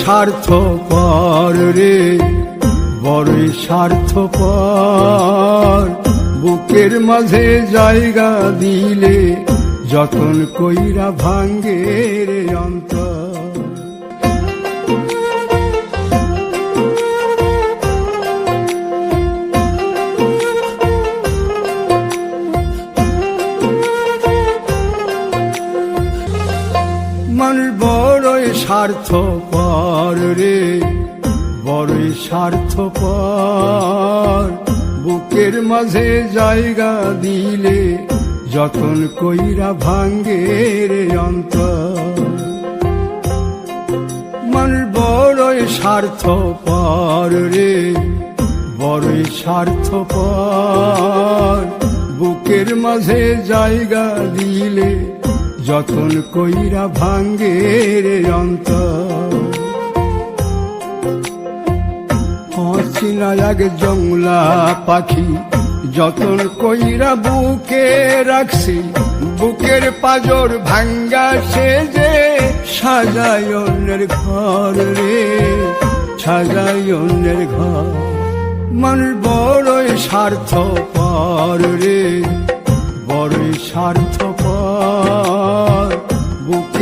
স্বার্থ পর রে, বড়ই স্বার্থ পর বুকের মাঝে জায়গা দিলে যতন কইরা ভাঙ্গে রে অন্তর। মানুষ বড়ই স্বার্থ পর রে, বড়ই স্বার্থ পর বুকের মাঝে জায়গা দিলে যতন কইরা ভাঙ্গে রে অন্তর। মানুষ বড়ই স্বার্থ পর রে, বড়ই স্বার্থ পর বুকের মাঝে জায়গা দিলে যতন কইরা ভাঙ্গে রে অন্তর অচিনা এক জংলা পাখি যতন কইরা বুকে রাখছি, বুকের পাজর ভাঙ্গা সে যে সাজায় অন্যের ঘর রে, সাজায় অন্যের ঘর। মন বড়ই স্বার্থ পর রে, বড়ই স্বার্থ পর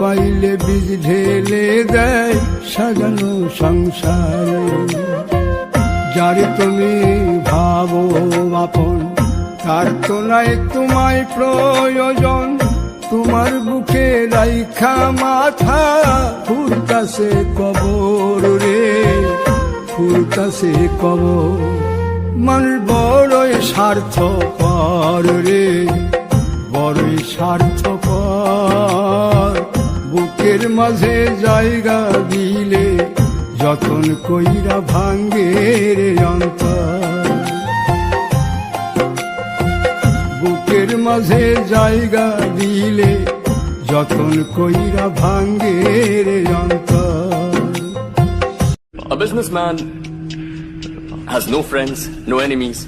পাইলে বীজ ঢেলে দেয় সাজানো সংসারে। যারে তুমি ভাবো আপন, তার তো নাই তোমায় প্রয়োজন। তোমার বুকে রাইখা মাথা, ফুরতাছে কবর রে, ফুরতাছে কবর। মানুষ বড়ই স্বার্থ পর রে, বড়ই স্বার্থ বুকের মাঝে জায়গা দিলে যতন কইরা ভাঙ্গে রে অন্তর। বুকের মাঝে জায়গা দিলে যতন কইরা ভাঙ্গে রে অন্তর। A businessman has no friends, no enemies,